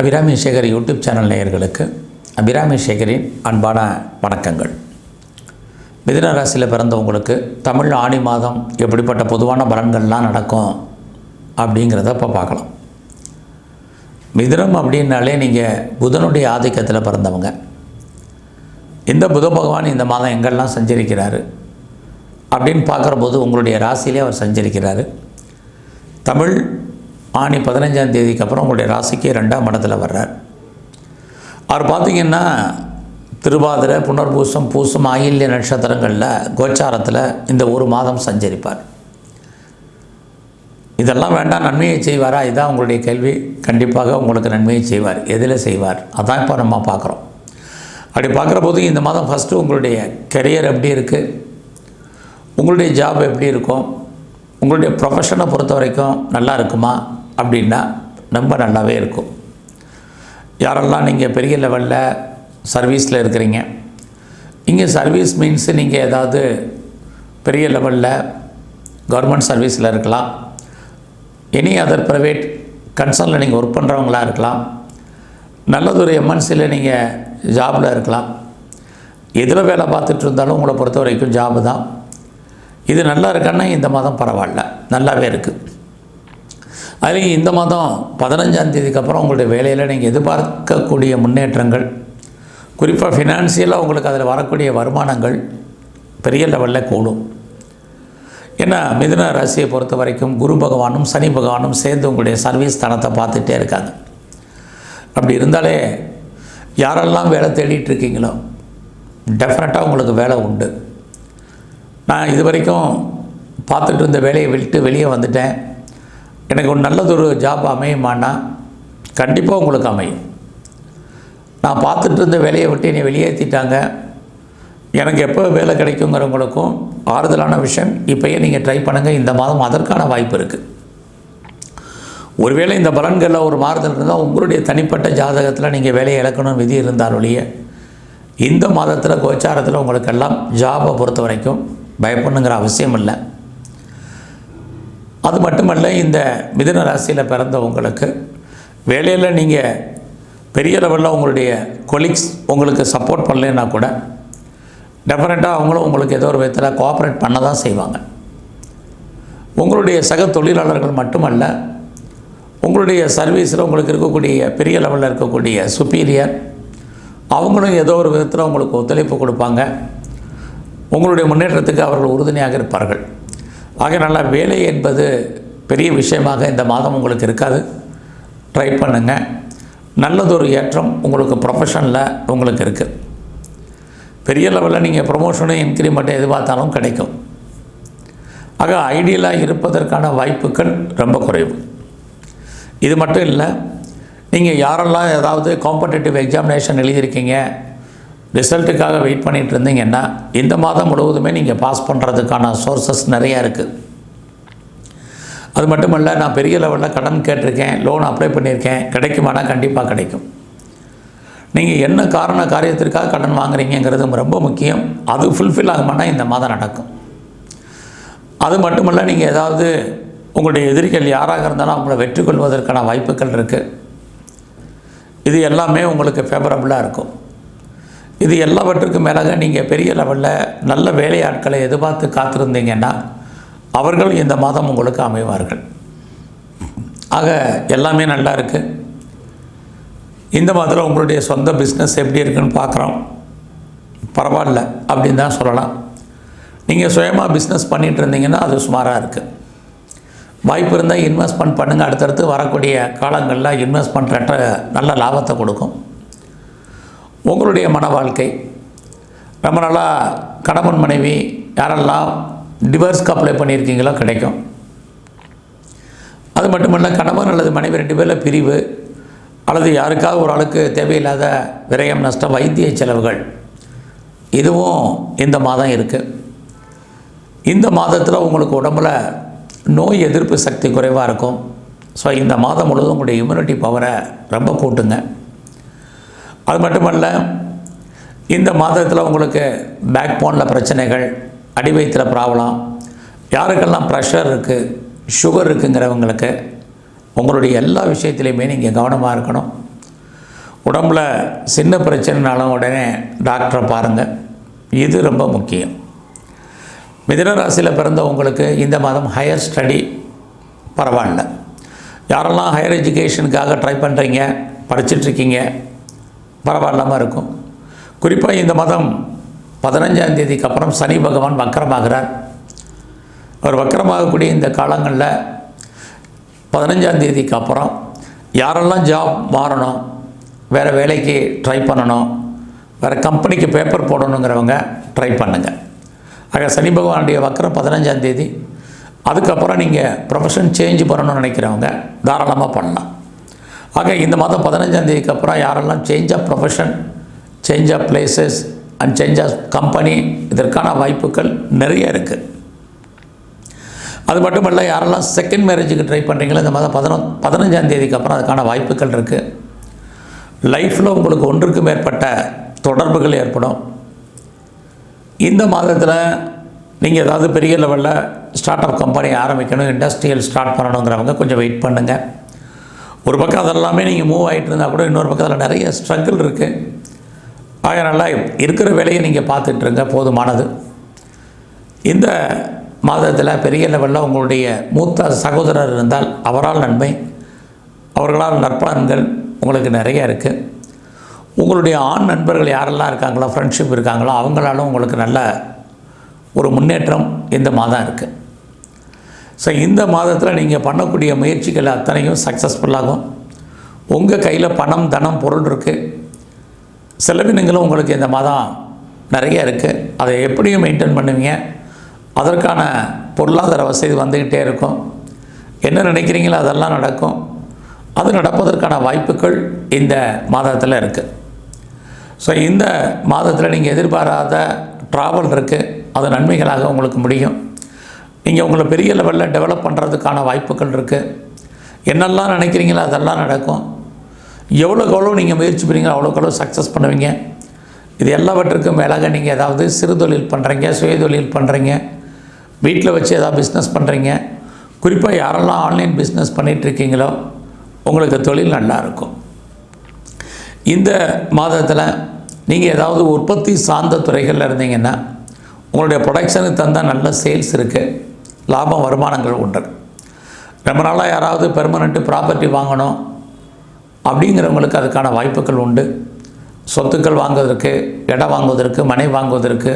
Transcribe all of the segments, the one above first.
Abirami Sekar YouTube channel நேயர்களுக்கு அபிராமி சேகரின் அன்பான வணக்கங்கள். மிதுன ராசியில் பிறந்தவங்களுக்கு தமிழ் ஆணி மாதம் எப்படிப்பட்ட பொதுவான பலன்கள்லாம் நடக்கும் அப்படிங்கிறத இப்போ பார்க்கலாம். மிதுனம் அப்படின்னாலே நீங்கள் புதனுடைய ஆதிக்கத்தில் பிறந்தவங்க. இந்த புத பகவான் இந்த மாதம் எங்கெல்லாம் சஞ்சரிக்கிறாரு அப்படின்னு பார்க்குற போது உங்களுடைய ராசியிலே அவர் சஞ்சரிக்கிறாரு. தமிழ் ஆணி பதினஞ்சாம் தேதிக்கு அப்புறம் உங்களுடைய ராசிக்கு ரெண்டாம் இடத்துல வர்றார். அவர் பார்த்தீங்கன்னா திருவாதிரை புனர்பூசம் பூசம் ஆயில்ய நட்சத்திரங்களில் கோச்சாரத்தில் இந்த ஒரு மாதம் சஞ்சரிப்பார். இதெல்லாம் வேண்டாம் நன்மையை செய்வாரா? இதான் உங்களுடைய கேள்வி. கண்டிப்பாக உங்களுக்கு நன்மையை செய்வார். எதில் செய்வார்? அதான் இப்போ நம்ம பார்க்குறோம். அப்படி பார்க்குற போது இந்த மாதம் ஃபஸ்ட்டு உங்களுடைய கெரியர் எப்படி இருக்குது உங்களுடைய ஜாப் எப்படி இருக்கும்? உங்களுடைய ப்ரொஃபஷனை பொறுத்த வரைக்கும் நல்லா இருக்குமா? அப்படின்னா ரொம்ப நல்லாவே இருக்கும். யாரெல்லாம் நீங்கள் பெரிய லெவலில் சர்வீஸில் இருக்கிறீங்க இங்கே சர்வீஸ் மீன்ஸ் நீங்கள் ஏதாவது பெரிய லெவலில் கவர்மெண்ட் சர்வீஸில் இருக்கலாம். எனி அதர் ப்ரைவேட் கன்சர்னில் நீங்கள் ஒர்க் பண்ணுறவங்களா இருக்கலாம். நல்லதொரு எம்என்சியில் நீங்கள் ஜாபில் இருக்கலாம். எதில் வேலை பார்த்துட்டு இருந்தாலும் உங்களை பொறுத்த வரைக்கும் ஜாபு தான். இது நல்லா இருக்கான்னா இந்த மாதம் பரவாயில்ல. நல்லாவே இருக்குது அதுலேயும் இந்த மாதம் பதினஞ்சாம் தேதிக்கு அப்புறம் உங்களுடைய வேலையில் நீங்கள் எதிர்பார்க்கக்கூடிய முன்னேற்றங்கள் குறிப்பாக ஃபினான்சியலாக உங்களுக்கு அதில் வரக்கூடிய வருமானங்கள் பெரிய லெவலில் கூடும். ஏன்னா மிதுன ராசியை பொறுத்த வரைக்கும் குரு பகவானும் சனி பகவானும் சேர்ந்து உங்களுடைய சர்வீஸ் தனத்தை பார்த்துட்டே இருக்காங்க. அப்படி இருந்தாலே யாரெல்லாம் வேலை தேடிட்டு இருக்கீங்களோ டெஃபினட்டாக உங்களுக்கு வேலை உண்டு. நான் இது வரைக்கும் பார்த்துட்டு இருந்த வேலையை விட்டு வெளியே வந்துட்டேன். எனக்கு ஒரு நல்லதொரு ஜாப் அமையுமானா கண்டிப்பாக உங்களுக்கு அமையும். நான் பார்த்துட்டு இருந்த வேலையை விட்டு என்னை வெளியேற்றிட்டாங்க. எனக்கு எப்போ வேலை கிடைக்குங்கிறவங்களுக்கும் ஆறுதலான விஷயம் இப்போயே நீங்கள் ட்ரை பண்ணுங்கள் இந்த மாதம் அதற்கான வாய்ப்பு இருக்குது ஒருவேளை இந்த பலன்களில் ஒரு மாறுதல் இருந்தால் உங்களுடைய தனிப்பட்ட ஜாதகத்தில் நீங்கள் வேலையை இழக்கணும் விதி இருந்தால் ஒழிய இந்த மாதத்தில் கோச்சாரத்தில் உங்களுக்கெல்லாம் ஜாபை பொறுத்த வரைக்கும் பயப்படணுங்கிற அவசியம் இல்லை. அது மட்டுமல்ல இந்த மிதன ராசியில் பிறந்தவங்களுக்கு வேலையில் நீங்கள் பெரிய லெவலில் உங்களுடைய கொலீக்ஸ் உங்களுக்கு சப்போர்ட் பண்ணலைன்னா கூட டெஃபினட்டாக அவங்களும் உங்களுக்கு ஏதோ ஒரு விதத்தில் கோஆப்ரேட் பண்ண தான் செய்வாங்க. உங்களுடைய சக தொழிலாளர்கள் மட்டுமல்ல உங்களுடைய சர்வீஸில் உங்களுக்கு இருக்கக்கூடிய பெரிய லெவலில் இருக்கக்கூடிய சுப்பீரியர் அவங்களும் ஏதோ ஒரு விதத்தில் உங்களுக்கு ஒத்துழைப்பு கொடுப்பாங்க. உங்களுடைய முன்னேற்றத்துக்கு அவர்கள் உறுதுணையாக இருப்பார்கள். ஆக நல்லா வேலை என்பது பெரிய விஷயமாக இந்த மாதம் உங்களுக்கு இருக்காது. ட்ரை பண்ணுங்கள் நல்லதொரு ஏற்றம் உங்களுக்கு ப்ரொஃபஷனில் உங்களுக்கு இருக்குது பெரிய லெவலில் நீங்கள் ப்ரொமோஷனும் இன்க்ரிமெண்ட்டும் எதிர்பார்த்தாலும் கிடைக்கும். ஆக ஐடியலாக இருப்பதற்கான வாய்ப்புகள் ரொம்ப குறைவு. இது மட்டும் இல்லை நீங்கள் யாரெல்லாம் ஏதாவது காம்படேட்டிவ் எக்ஸாமினேஷன் எழுதியிருக்கீங்க ரிசல்ட்டுக்காக வெயிட் பண்ணிகிட்டு இருந்தீங்கன்னா இந்த மாதம் முழுவதுமே நீங்கள் பாஸ் பண்ணுறதுக்கான சோர்சஸ் நிறையா இருக்குது அது மட்டுமல்ல நான் பெரிய லெவலில் கடன் கேட்டிருக்கேன் லோன் அப்ளை பண்ணியிருக்கேன் கிடைக்குமானா கண்டிப்பாக கிடைக்கும். நீங்கள் என்ன காரண காரியத்திற்காக கடன் வாங்குறீங்கிறது ரொம்ப முக்கியம். அது ஃபுல்ஃபில் ஆகுமானா இந்த மாதம் நடக்கும். அது மட்டுமல்ல நீங்கள் ஏதாவது உங்களுடைய எதிரிகள் யாராக இருந்தாலும் அவங்கள வெற்றி கொள்வதற்கான வாய்ப்புகள் இருக்குது இது எல்லாமே உங்களுக்கு ஃபேவரபுளாக இருக்கும். இது எல்லாவற்றுக்கும் மேலாக நீங்கள் பெரிய லெவலில் நல்ல வேலையாட்களை எதிர்பார்த்து காத்திருந்தீங்கன்னா அவர்கள் இந்த மாதம் உங்களுக்கு அமைவார்கள். ஆக எல்லாமே நல்லா இருக்குது இந்த மாதத்தில் உங்களுடைய சொந்த பிஸ்னஸ் எப்படி இருக்குன்னு பார்க்குறோம். பரவாயில்ல அப்படின்னு தான் சொல்லலாம். நீங்கள் சுயமாக பிஸ்னஸ் பண்ணிகிட்டு இருந்தீங்கன்னா அது சுமாராக இருக்குது வாய்ப்பு இருந்தால் இன்வெஸ்ட்மெண்ட் பண்ணுங்கள் அடுத்தடுத்து வரக்கூடிய காலங்களில் இன்வெஸ்ட்மெண்ட் ரெட்ட நல்ல லாபத்தை கொடுக்கும். உங்களுடைய மன வாழ்க்கை ரொம்ப நல்லா கணவன் மனைவி யாரெல்லாம் டிவர்ஸ்க்கு அப்ளை பண்ணியிருக்கீங்களோ கிடைக்கும். அது மட்டுமல்ல கணவன் அல்லது மனைவி ரெண்டு பேரில் பிரிவு அல்லது யாருக்காவது ஒரு ஆளுக்கு தேவையில்லாத விரயம் நஷ்டம் வைத்திய செலவுகள். இதுவும் இந்த மாதம் இருக்குது இந்த மாதத்தில் உங்களுக்கு உடம்புல நோய் எதிர்ப்பு சக்தி குறைவாக இருக்கும். ஸோ இந்த மாதம் முழுவதும் உங்களுடைய இம்யூனிட்டி பவரை ரொம்ப கூட்டுங்க. அது மட்டுமல்ல இந்த மாதத்தில் உங்களுக்கு பேக் போனில் பிரச்சனைகள் அடி வயிற்றில் ப்ராப்ளம் யாருக்கெல்லாம் ப்ரெஷர் இருக்குது சுகர் இருக்குங்கிறவங்களுக்கு உங்களுடைய எல்லா விஷயத்துலையுமே நீங்கள் கவனமாக இருக்கணும். உடம்புல சின்ன பிரச்சனைனாலும் உடனே டாக்டரை பாருங்கள் இது ரொம்ப முக்கியம். மிதுன ராசியில் பிறந்த உங்களுக்கு இந்த மாதம் ஹையர் ஸ்டடி பரவாயில்ல. யாரெல்லாம் ஹையர் எஜுகேஷனுக்காக ட்ரை பண்ணுறீங்க படிச்சிட்ருக்கீங்க பரவாயில்லாமல் இருக்கும். குறிப்பாக இந்த மாதம் பதினஞ்சாம் தேதிக்கு அப்புறம் சனி பகவான் வக்கரமாகிறார். அவர் வக்கரமாகக்கூடிய இந்த காலங்களில் பதினஞ்சாம் தேதிக்கு அப்புறம் யாரெல்லாம் ஜாப் மாறணும் வேறு வேலைக்கு ட்ரை பண்ணணும் வேறு கம்பெனிக்கு பேப்பர் போடணுங்கிறவங்க ட்ரை பண்ணுங்கள் ஆக சனி பகவானுடைய வக்கரம் பதினஞ்சாம் தேதி. அதுக்கப்புறம் நீங்கள் ப்ரொஃபஷன் சேஞ்ச் பண்ணணும்னு நினைக்கிறவங்க தாராளமாக பண்ணலாம். ஆக இந்த மாதம் பதினஞ்சாம் தேதிக்கு அப்புறம் யாரெல்லாம் change of profession change of places and change of company இதற்கான வாய்ப்புகள் நிறைய இருக்குது அது மட்டும் இல்லை யாரெல்லாம் செகண்ட் மேரேஜுக்கு ட்ரை பண்ணுறீங்களோ இந்த மாதம் பதினொ பதினஞ்சாம் தேதிக்கு அப்புறம் அதுக்கான வாய்ப்புகள் இருக்குது லைஃப்பில் உங்களுக்கு ஒன்றுக்கு மேற்பட்ட தொடர்புகள் ஏற்படும். இந்த மாதத்தில் நீங்கள் ஏதாவது பெரிய லெவலில் ஸ்டார்ட் அப் கம்பெனி ஆரம்பிக்கணும் இண்டஸ்ட்ரியல் ஸ்டார்ட் பண்ணணுங்கிறவங்க கொஞ்சம் வெயிட் பண்ணுங்கள் ஒரு பக்கம் அதெல்லாமே நீங்கள் மூவ் ஆகிட்டு இருந்தால் கூட இன்னொரு பக்கம் அதில் நிறைய ஸ்ட்ரகிள் இருக்குது அதனால் இருக்கிற வேலையை நீங்கள் பார்த்துட்ருங்க போதுமானது. இந்த மாதத்தில் பெரிய லெவலில் உங்களுடைய மூத்த சகோதரர் இருந்தால் அவரால் நன்மை அவர்களால் நற்பலன்கள் உங்களுக்கு நிறைய இருக்குது உங்களுடைய ஆண் நண்பர்கள் யாரெல்லாம் இருக்காங்களோ ஃப்ரெண்ட்ஷிப் இருக்காங்களோ அவங்களாலும் உங்களுக்கு நல்ல ஒரு முன்னேற்றம் இந்த மாதம் இருக்குது ஸோ இந்த மாதத்தில் நீங்கள் பண்ணக்கூடிய முயற்சிகள் அத்தனையும் சக்ஸஸ்ஃபுல்லாகும் உங்கள் கையில் பணம் தனம் பொருள் இருக்குது செலவினங்களும் உங்களுக்கு இந்த மாதம் நிறைய இருக்குது அதை எப்படியும் மெயின்டைன் பண்ணுவீங்க. அதற்கான பொருளாதார வசதி வந்துக்கிட்டே இருக்கும். என்ன நினைக்கிறீங்களோ அதெல்லாம் நடக்கும். அது நடப்பதற்கான வாய்ப்புகள் இந்த மாதத்தில் இருக்குது ஸோ இந்த மாதத்தில் நீங்கள் எதிர்பாராத ட்ராவல் இருக்குது அது நன்மைகளாக உங்களுக்கு முடியும். நீங்கள் உங்களை பெரிய லெவலில் டெவலப் பண்ணுறதுக்கான வாய்ப்புகள் இருக்குது என்னெல்லாம் நினைக்கிறீங்களோ அதெல்லாம் நடக்கும். எவ்வளோக்கு எவ்வளோ நீங்கள் முயற்சி பண்ணுறீங்களோ அவ்வளோக்கு எவ்வளோ சக்ஸஸ் பண்ணுவீங்க. இது எல்லாவற்றுக்கும் மேலாக நீங்கள் ஏதாவது சிறு தொழில் பண்ணுறீங்க சுயதொழில் பண்ணுறீங்க வீட்டில் வச்சு ஏதாவது பிஸ்னஸ் பண்ணுறீங்க குறிப்பாக யாரெல்லாம் ஆன்லைன் பிஸ்னஸ் பண்ணிகிட்ருக்கீங்களோ உங்களுக்கு தொழில் நல்லாயிருக்கும் இந்த மாதத்தில் நீங்கள் ஏதாவது உற்பத்தி சார்ந்த துறைகளில் இருந்தீங்கன்னா உங்களுடைய ப்ரொடக்ஷனுக்கு தந்தால் நல்ல சேல்ஸ் இருக்குது லாபம் வருமானங்கள் உண்டு. ரொம்ப நாளாக யாராவது பெர்மனண்ட்டு ப்ராப்பர்ட்டி வாங்கணும் அப்படிங்கிறவங்களுக்கு அதுக்கான வாய்ப்புகள் உண்டு. சொத்துக்கள் வாங்குவதற்கு இடம் வாங்குவதற்கு மனை வாங்குவதற்கு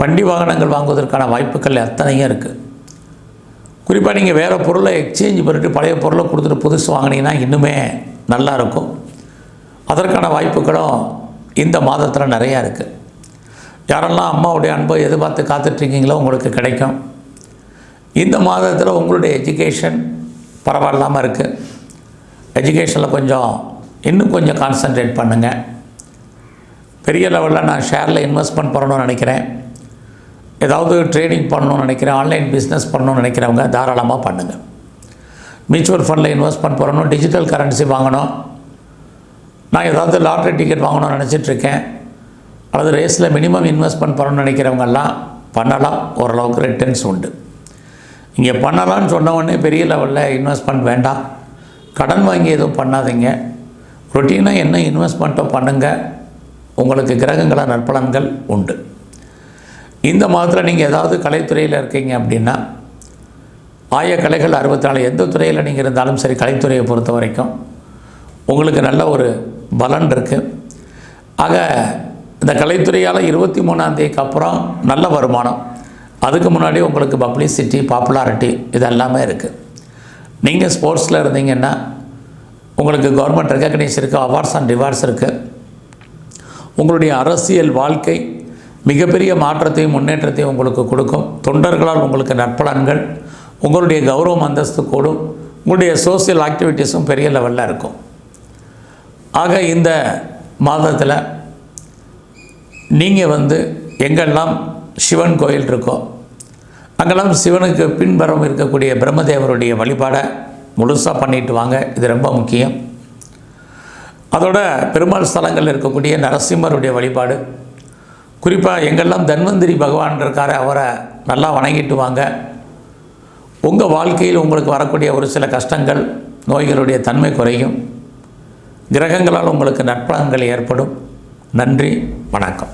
வண்டி வாகனங்கள் வாங்குவதற்கான வாய்ப்புகள் அத்தனையும் இருக்குது குறிப்பாக நீங்கள் வேறு பொருளை எக்ஸ்சேஞ்ச் பண்ணிட்டு பழைய பொருளை கொடுத்துட்டு புதுசு வாங்கினீங்கன்னா இன்னுமே நல்லா இருக்கும். அதற்கான வாய்ப்புகளும் இந்த மாதத்தில் நிறையா இருக்குது யாரெல்லாம் அம்மாவுடைய அன்பை எதிர்பார்த்து காத்துட்ருக்கீங்களோ உங்களுக்கு கிடைக்கும். இந்த மாதத்தில் உங்களுடைய எஜுகேஷன் பரவாயில்லாமல் இருக்குது எஜுகேஷனில் கொஞ்சம் இன்னும் கொஞ்சம் கான்சன்ட்ரேட் பண்ணுங்கள் பெரிய லெவலில் நான் ஷேரில் இன்வெஸ்ட்மெண்ட் பண்ணணும்னு நினைக்கிறேன். ஏதாவது ட்ரேடிங் பண்ணணும்னு நினைக்கிறேன் ஆன்லைன் பிஸ்னஸ் பண்ணணும்னு நினைக்கிறவங்க தாராளமாக பண்ணுங்கள் மியூச்சுவல் ஃபண்டில் இன்வெஸ்ட்மெண்ட் பண்ணணும் டிஜிட்டல் கரன்சி வாங்கணும். நான் ஏதாவது லாட்ரி டிக்கெட் வாங்கணும்னு நினச்சிட்ருக்கேன். அல்லது ரேஸில் மினிமம் இன்வெஸ்ட்மெண்ட் பண்ணணும்னு நினைக்கிறவங்கெல்லாம் பண்ணலாம். ஓரளவுக்கு ரிட்டர்ன்ஸ் உண்டு. இங்கே பண்ணலாம்னு சொன்ன உடனே பெரிய லெவலில் இன்வெஸ்ட்மெண்ட் வேண்டாம். கடன் வாங்கி எதுவும் பண்ணாதீங்க. ரொட்டீனாக என்ன இன்வெஸ்ட்மெண்ட்டோ பண்ணுங்கள் உங்களுக்கு கிரகங்கள நற்பலன்கள் உண்டு. இந்த மாதத்தில் நீங்கள் ஏதாவது கலைத்துறையில் இருக்கீங்க அப்படின்னா ஆய கலைகள் அறுபத்தி நாலு எந்த துறையில் நீங்கள் இருந்தாலும் சரி கலைத்துறையை பொறுத்த வரைக்கும் உங்களுக்கு நல்ல ஒரு பலன் இருக்குது ஆக இந்த கலைத்துறையால் இருபத்தி மூணாந்தேதிக்கு அப்புறம் நல்ல வருமானம். அதுக்கு முன்னாடி உங்களுக்கு பப்ளிசிட்டி பாப்புலாரிட்டி இது எல்லாமே இருக்குது நீங்கள் ஸ்போர்ட்ஸில் இருந்தீங்கன்னா உங்களுக்கு கவர்மெண்ட் ரெக்கக்னைஸ் இருக்குது அவார்ட்ஸ் அண்ட் ரிவார்ட்ஸ் இருக்குது உங்களுடைய அரசியல் வாழ்க்கை மிகப்பெரிய மாற்றத்தையும் முன்னேற்றத்தையும் உங்களுக்கு கொடுக்கும். தொண்டர்களால் உங்களுக்கு நற்பலன்கள் உங்களுடைய கௌரவம் அந்தஸ்து கூடும். உங்களுடைய சோசியல் ஆக்டிவிட்டீஸும் பெரிய லெவலில் இருக்கும். ஆக இந்த மாதத்தில் நீங்கள் வந்து எங்கெல்லாம் சிவன் கோயில் இருக்கும் அங்கெல்லாம் சிவனுக்கு பின்புறம் இருக்கக்கூடிய பிரம்மதேவருடைய வழிபாடை முழுசாக பண்ணிட்டு வாங்க. இது ரொம்ப முக்கியம். அதோட பெருமாள் ஸ்தலங்களில் இருக்கக்கூடிய நரசிம்மருடைய வழிபாடு. குறிப்பாக எங்கெல்லாம் தன்வந்திரி பகவான் இருக்கார் அவரை நல்லா வணங்கிட்டு வாங்க. உங்கள் வாழ்க்கையில் உங்களுக்கு வரக்கூடிய ஒரு சில கஷ்டங்கள் நோய்களுடைய தன்மை குறையும். கிரகங்களால் உங்களுக்கு நற்பலன்கள் ஏற்படும். நன்றி வணக்கம்.